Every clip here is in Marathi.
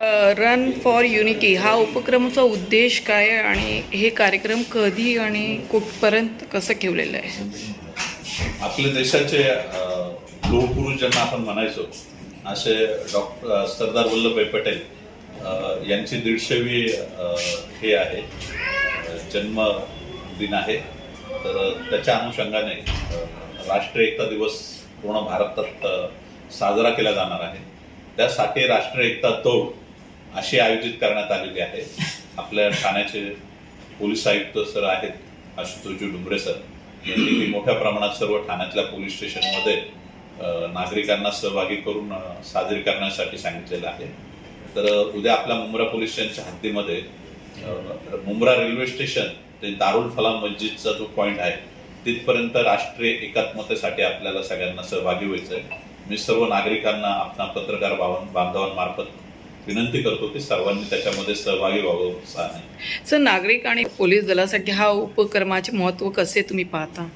रन फॉर युनिटी हा उपक्रमाचा उद्देश काय आहे आणि हे कार्यक्रम कधी आणि कुठपर्यंत कसं ठेवलेलं आहे? आपल्या देशाचे अ, लोहपुरुष ज्यांना आपण म्हणायचो असे डॉक्टर सरदार वल्लभभाई पटेल यांची दीडशेवी हे आहे जन्मदिन जन्म दिन आहे. तर त्याच्या अनुषंगाने राष्ट्रीय एकता दिवस पूर्ण भारतात साजरा केला जाणार आहे. त्यासाठी राष्ट्रीय एकता दौड अशी आयोजित करण्यात आलेली आहे. आपल्या ठाण्याचे पोलीस आयुक्त सर आहेत आशुतोषजी डुंबरे सर. यांनी मोठ्या प्रमाणात सर्व ठाण्यातल्या पोलीस स्टेशनमध्ये नागरिकांना सहभागी करून साजरी करण्यासाठी सांगितलेलं आहे. तर उद्या आपल्या मुंब्रा पोलीस स्टेशनच्या हद्दीमध्ये मुंब्रा रेल्वे स्टेशन ते दारुल फलाम मस्जिदचा जो पॉईंट आहे तिथपर्यंत राष्ट्रीय एकात्मतेसाठी आपल्याला सगळ्यांना सहभागी व्हायचं आहे मी सर्व नागरिकांना आपला पत्रकार बावन बांधवांमार्फत विनंती करतो की सर्वांनी त्याच्यामध्ये सहभागी व्हावं उत्साहाने सर नागरिक आणि पोलीस दलासाठी हा उपक्रमाचे महत्त्व कसे तुम्ही पाहता?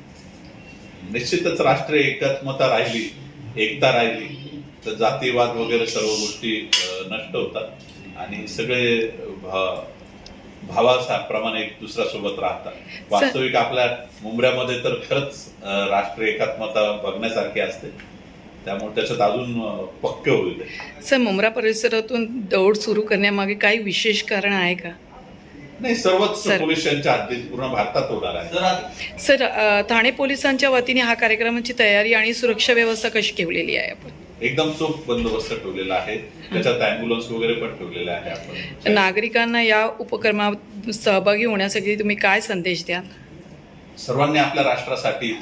निश्चितच राष्ट्रीय एकात्मता राहिली एकता राहिली तर जातीवाद वगैरे सर्व गोष्टी नष्ट होतात. आणि सगळे भा- भावाप्रमाणे एक दुसऱ्यासोबत राहतात. वास्तविक आपल्या मुंबऱ्यामध्ये तर खरंच राष्ट्रीय एकात्मता बघण्यासारखी असते. त्यामुळे त्याच्यात अजून पक्के होईल. सर मुंब्रा परिसरातून दौड सुरू करण्यामागे काही विशेष कारण आहे का? नाही सर्वच सर. पोलीस स्टेशनच्या हद्दीत पूर्ण भारतात होणार आहे. सर ठाणे पोलिसांच्या वतीने हा कार्यक्रमाची तयारी आणि सुरक्षा व्यवस्था कशी ठेवलेली आहे आपण? एकदम चोख बंदोबस्त ठेवलेला आहे. त्याच्यात अँब्युलन्स वगैरे पण ठेवलेले आहे आपण. नागरिकांना या उपक्रमात सहभागी होण्यासाठी तुम्ही काय संदेश द्याल? सर्वांनी आपल्या राष्ट्रासाठी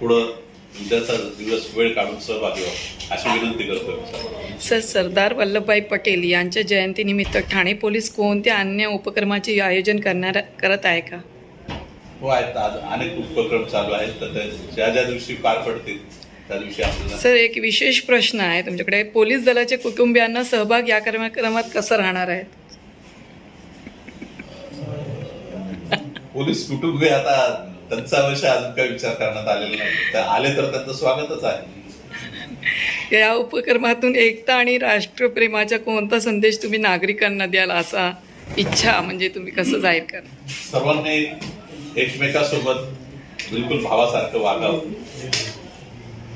पुढं उद्याचा दिवस वेळ काढून सहभागी व्हावं अशी विनंती करतोय सर. सरदार वल्लभभाई पटेल यांच्या जयंतीनिमित्त ठाणे पोलीस कोणत्या अन्य उपक्रमाचे आयोजन करणार करत आहे का? हो आहेत. आज अनेक उपक्रम चालू आहेत. तर ज्या ज्या दिवशी पार पडतील त्या दिवशी आपल्याला सर एक विशेष प्रश्न आहे तुमच्याकडे. पोलीस दलाच्या कुटुंबियांना सहभाग या कार्यक्रमात कसं राहणार आहे पोलीस कुटुंबीय आता त्यांचा विषय अजून काही विचार करण्यात आलेला नाही. आले तर त्यांचं स्वागतच आहे. या उपक्रमातून एकता आणि राष्ट्रप्रेमाचा कोणता संदेश तुम्ही नागरिकांना द्याल असा इच्छा म्हणजे तुम्ही कसं जाहीर करा सर्वांनी एकमेकासोबत बिलकुल भावासारखं वागावं.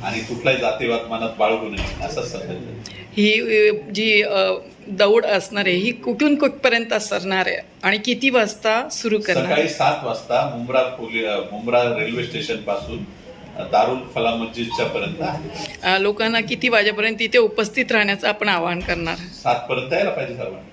आणि कुठलाही जातीवाद मनात बाळगू नये असा संदेश. ही जी दौड असणार आहे ही कुठून कुठपर्यंत असणार आहे आणि किती वाजता सुरू करणार सकाळी? सात वाजता मुंब्रा पोली मुंब्रा रेल्वे स्टेशनपासून दारुल फला मस्जिदच्या पर्यंत लोकांना किती वाजेपर्यंत तिथे उपस्थित राहण्याचं आपण आवाहन करणार सात पर्यंत यायला पाहिजे सर्वांनी